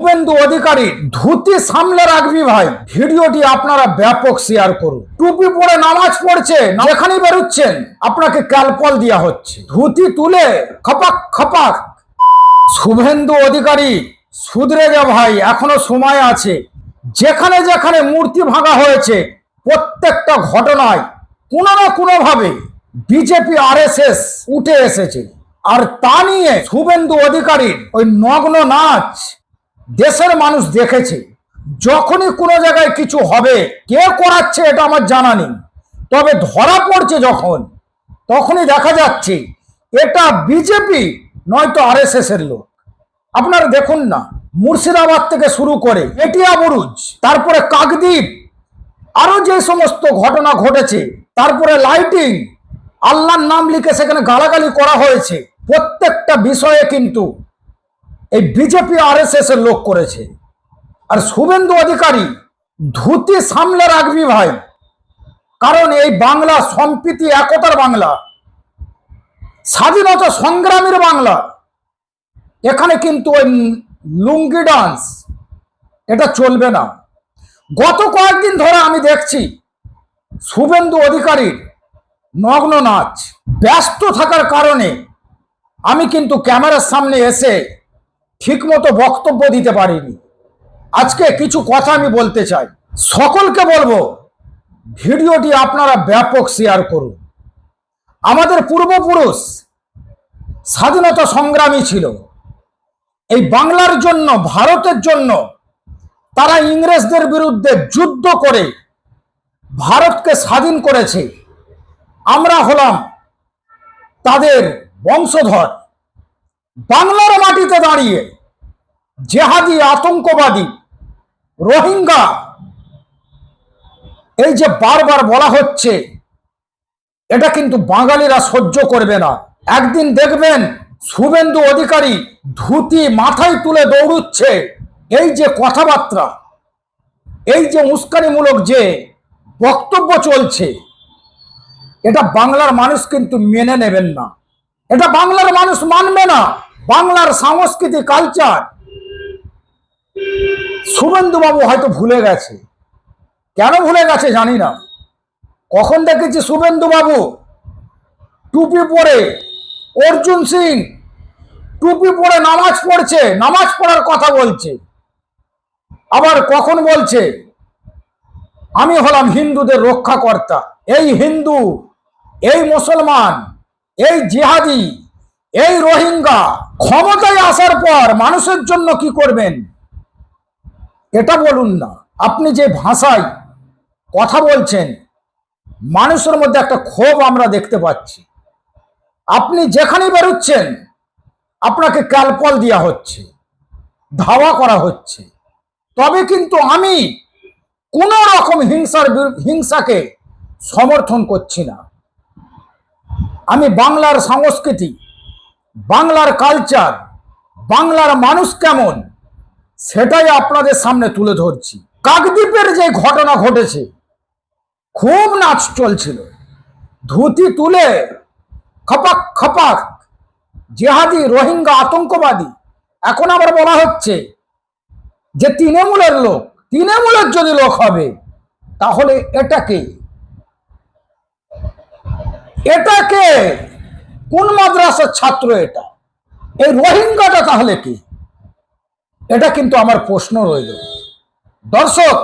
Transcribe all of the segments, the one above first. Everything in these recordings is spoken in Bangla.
শুভেন্দু অধিকারী, ধুতি সামলে রাখবি ভাই। ভিডিওটি আপনারা ব্যাপক শেয়ার করুন। টুপি পরে নামাজ পড়ছে যেখানেই বেরোচ্ছেন। আপনাকে ক্যালপল দেওয়া হচ্ছে। ধুতি তুলে খপাক খপাক। শুভেন্দু অধিকারী, সুধরে যা ভাই, এখনও সময় আছে। যেখানে যেখানে মূর্তি ভাঙা হয়েছে, প্রত্যেকটা ঘটনায় কোনো না কোনো ভাবে বিজেপি আরএসএস উঠে এসেছে। আর তা নিয়ে শুভেন্দু অধিকারীর ওই নগ্ন নাচ দেশের মানুষ দেখেছে, যখনই কোনো জায়গায় কিছু হবে, কে করাচ্ছে এটা আমার জানা নেই। তবে ধরা পড়ছে যখন, তখনই দেখা যাচ্ছে, এটা বিজেপি নয়তো আরএসএস এর লোক। আপনারা দেখুন না, মুর্শিদাবাদ থেকে শুরু করে এটিয়া বুরুজ, তারপরে কাকদ্বীপ আরও যে সমস্ত ঘটনা ঘটেছে, তারপরে লাইটিং, আল্লাহর নাম লিখে সেখানে গালাগালি করা হয়েছে, প্রত্যেকটা বিষয়ে কিন্তু এই বিজেপি আরএসএস এর লোক করেছে। আর শুভেন্দু অধিকারী ধুতি সামলে রাখবি ভাই। কারণ এই বাংলা সম্প্রীতি একতার বাংলা। স্বাধীনতা সংগ্রামের বাংলা। এখানে কিন্তু ওই লুঙ্গি ডান্স এটা চলবে না। গত কয়েকদিন ধরে আমি দেখছি শুভেন্দু অধিকারীর নগ্ন নাচ ব্যস্ত থাকার কারণে আমি কিন্তু ক্যামেরার সামনে এসে ঠিকমতো বক্তব্য দিতে পারিনি। আজকে কিছু কথা আমি বলতে চাই। সকলকে বলব, ভিডিওটি আপনারা ব্যাপক শেয়ার করুন। আমাদের পূর্বপুরুষ স্বাধীনতা সংগ্রামী ছিল। এই বাংলার জন্য, ভারতের জন্য তারা ইংরেজদের বিরুদ্ধে যুদ্ধ করে ভারতকে স্বাধীন করেছে। আমরা হলাম তাদের বংশধর। বাংলার মাটিতে দাঁড়িয়ে জেহাদি আতঙ্কবাদী রোহিঙ্গা, এই যে বারবার বলা হচ্ছে, এটা কিন্তু বাঙালিরা সহ্য করবে না। একদিন দেখবেন শুভেন্দু অধিকারী ধুতি মাথায় তুলে দৌড়ুচ্ছে। এই যে কথাবার্তা, এই যে উস্কানিমূলক যে বক্তব্য চলছে, এটা বাংলার মানুষ কিন্তু মেনে নেবেন না। এটা বাংলার মানুষ মানবে না। বাংলার সংস্কৃতি কালচার শুভেন্দু বাবু হয়তো ভুলে গেছে। কেন ভুলে গেছে জানি না। কখন দেখেছি শুভেন্দু বাবু টুপি পরে। অর্জুন সিং টুপি পরে নামাজ পড়ছে, নামাজ পড়ার কথা বলছে। আবার কখন বলছে, আমি হলাম হিন্দুদের রক্ষাকর্তা। এই হিন্দু, এই মুসলমান এই জিহাদি, এই রোহিঙ্গা ক্ষমতায় আসার পর মানুষের জন্য কি করবেন? এটা বলুন না। আপনি যে ভাষায় কথা বলছেন, মানুষের মধ্যে একটা ক্ষোভ আমরা দেখতে পাচ্ছি। আপনি যেখানেই বেরোচ্ছেন, আপনাকে ক্যালপল দেওয়া হচ্ছে, ধাওয়া করা হচ্ছে। তবে কিন্তু আমি কোনো রকম হিংসার হিংসাকে সমর্থন করছি না। আমি বাংলার সংস্কৃতি, বাংলার কালচার বাংলার মানুষ কেমন, সেটাই আপনাদের সামনে তুলে ধরছি। কাকদ্বীপের যে ঘটনা ঘটেছে, খুব নাচ চলছিল। ধুতি তুলে খপাক খপাক, জেহাদি, রোহিঙ্গা, আতঙ্কবাদী, এখন আবার বলা হচ্ছে যে তৃণমূলের লোক, তৃণমূলের যদি লোক হবে, তাহলে এটাকে এটাকে কোন মাদ্রাসার ছাত্র এটা? এই রোহিঙ্গাটা তাহলে কি? এটা কিন্তু আমার প্রশ্ন রইল। দর্শক,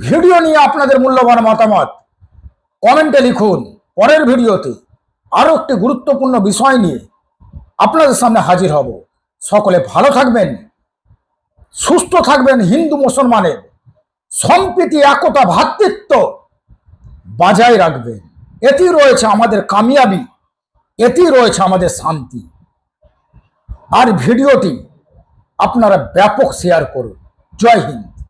ভিডিও নিয়ে আপনাদের মূল্যবান মতামত কমেন্টে লিখুন। পরের ভিডিওতে আরও একটি গুরুত্বপূর্ণ বিষয় নিয়ে আপনাদের সামনে হাজির হব। সকলে ভালো থাকবেন, সুস্থ থাকবেন হিন্দু মুসলমানের সম্প্রীতি, একতা ভ্রাতৃত্ব বজায় রাখবেন। এটি রয়েছে আমাদের কামিয়াবি, এটি রয়েছে আমাদের শান্তি। আর ভিডিওটি আপনারা ব্যাপক শেয়ার করুন। জয় হিন্দ।